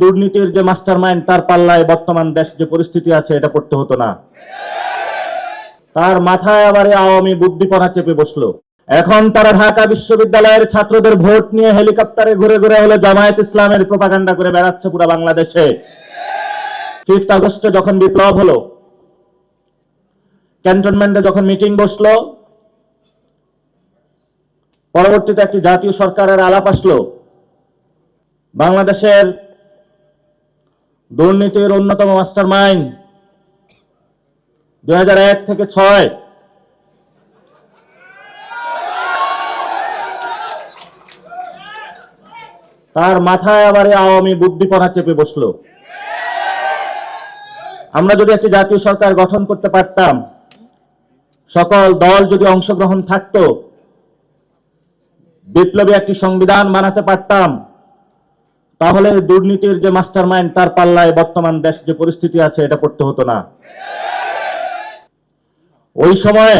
দুর্নীতির যে master mind তার পাল্লায় বর্তমান দেশ যে পরিস্থিতি আছে, এটা পড়তে হতো না। তার মাথায় আবার আওয়ামী বুদ্ধিপনা চেপে বসল। এখন তারা ঢাকা বিশ্ববিদ্যালয়ের ছাত্রদের ভোট নিয়ে হেলিকপ্টারে ঘুরে ঘুরে হলো জামায়াত ইসলামের প্রপাগান্ডা করে বেড়াচ্ছে পুরো বাংলাদেশে। ফিফথ আগস্টে যখন বিপ্লব হলো, ক্যান্টনমেন্টে যখন মিটিং বসল, পরবর্তীতে একটি জাতীয় সরকারের আলাপ আসলো। বাংলাদেশের দুর্নীতির অন্যতম মাস্টার মাইন্ড দুই হাজার এক থেকে ছয়। তার মাথায় আবার আওয়ামী বুদ্ধিপনা চেপে বসল। আমরা যদি একটি জাতীয় সরকার গঠন করতে পারতাম, সকল দল যদি অংশগ্রহণ থাকতো, বিপ্লবী একটি সংবিধান বানাতে পারতাম। তাহলে দুর্নীতির যে মাস্টার মাইন্ড তার পাল্লায় বর্তমান দেশ যে পরিস্থিতি আছে, এটা পড়তে হতো না। ওই সময়ে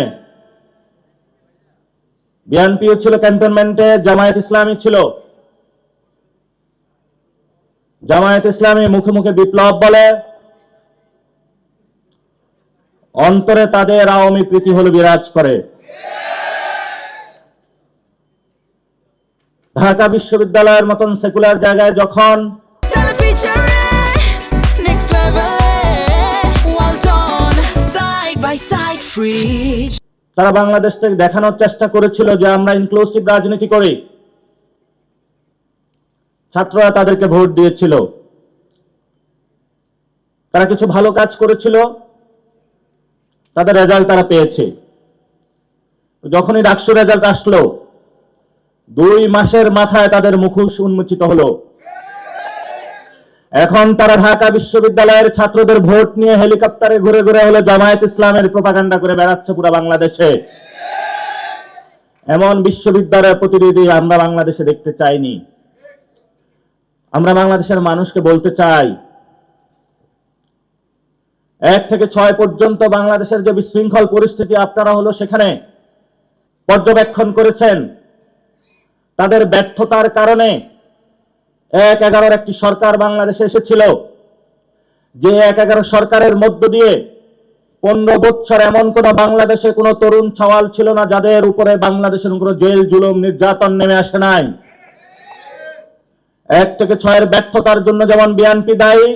বিএনপিও ছিল ক্যান্টনমেন্টে, জামায়াত ইসলামী ছিল। জামায়াত ইসলামী মুখে মুখে বিপ্লব বলে। অন্তরে তাদের আওয়ামী প্রীতি হলো বিরাজ করে। ঢাকা বিশ্ববিদ্যালয়ের মতন সেকুলার জায়গায় যখন. তারা বাংলাদেশ থেকে দেখানোর চেষ্টা করেছিল যে আমরা ইনক্লুসিভ রাজনীতি করি। ছাত্ররা তাদেরকে ভোট দিয়েছিল। তারা কিছু ভালো কাজ করেছিল। তাদের রেজাল্ট তারা পেয়েছে। যখনই ডাকসু রেজাল্ট আসলো দুই মাসের মাথায় তাদের মুখোশ উন্মোচিত হলো। এখন তারা ঢাকা বিশ্ববিদ্যালয়ের ছাত্রদের ভোট নিয়ে হেলিকপ্টারে ঘুরে ঘুরে হলে জামায়াত ইসলামের প্রপাগান্ডা করে বেড়াচ্ছে পুরো বাংলাদেশে। এমন বিশ্ববিদ্যালয়ের প্রতিনিধি আমরা বাংলাদেশে দেখতে চাইনি। আমরা বাংলাদেশের মানুষকে বলতে চাই, এক থেকে ছয় পর্যন্ত বাংলাদেশের যে বিশৃঙ্খল পরিস্থিতি আপনারা হলো সেখানে পর্যবেক্ষণ করেছেন তাদের ব্যর্থতার কারণে এক এগারোর একটি সরকার বাংলাদেশে এসেছিল, যে এক এগারো সরকারের মধ্য দিয়ে পনেরো বছর এমন কোন বাংলাদেশে কোনো তরুণ ছাওয়াল ছিল না যাদের উপরে বাংলাদেশের কোনো জেল, জুলুম, নির্যাতন নেমে আসে নাই। এক থেকে ছয়ের ব্যর্থতার জন্য যেমন বিএনপি দায়ী,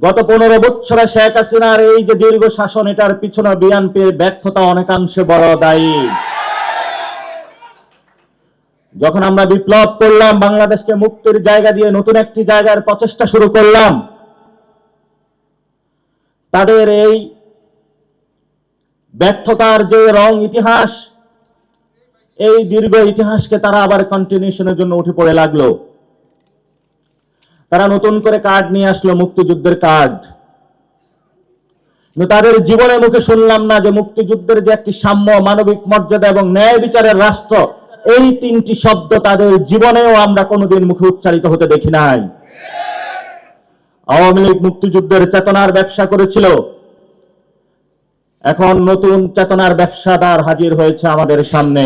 গত পনেরো বছরে শেখ হাসিনার এই যে দীর্ঘ শাসন, এটার পিছনে বিএনপির ব্যর্থতা অনেকাংশে বড় দায়ী। যখন আমরা বিপ্লব করলাম, বাংলাদেশকে মুক্তির জায়গা দিয়ে নতুন একটি জায়গার প্রচেষ্টা শুরু করলাম, তাদের এই ব্যর্থতার যে রং ইতিহাস, এই দীর্ঘ ইতিহাসকে তারা আবার কন্টিনিউশনের জন্য উঠে পড়ে লাগল। তারা নতুন করে কার্ড নিয়ে আসলো, মুক্তিযুদ্ধের কার্ড তাদের জীবনে মুখে শুনলাম না যে মুক্তিযুদ্ধের যে একটি সাম্য, মানবিক মর্যাদা এবং ন্যায় বিচারের রাষ্ট্র এই তিনটি শব্দ তাদের জীবনেও আমরা কোনোদিন মুখে উচ্চারিত হতে দেখি নাই। আওয়ামী লীগ মুক্তিযুদ্ধের চেতনার ব্যবসা করেছিল। এখন নতুন চেতনার ব্যবসাদার হাজির হয়েছে আমাদের সামনে।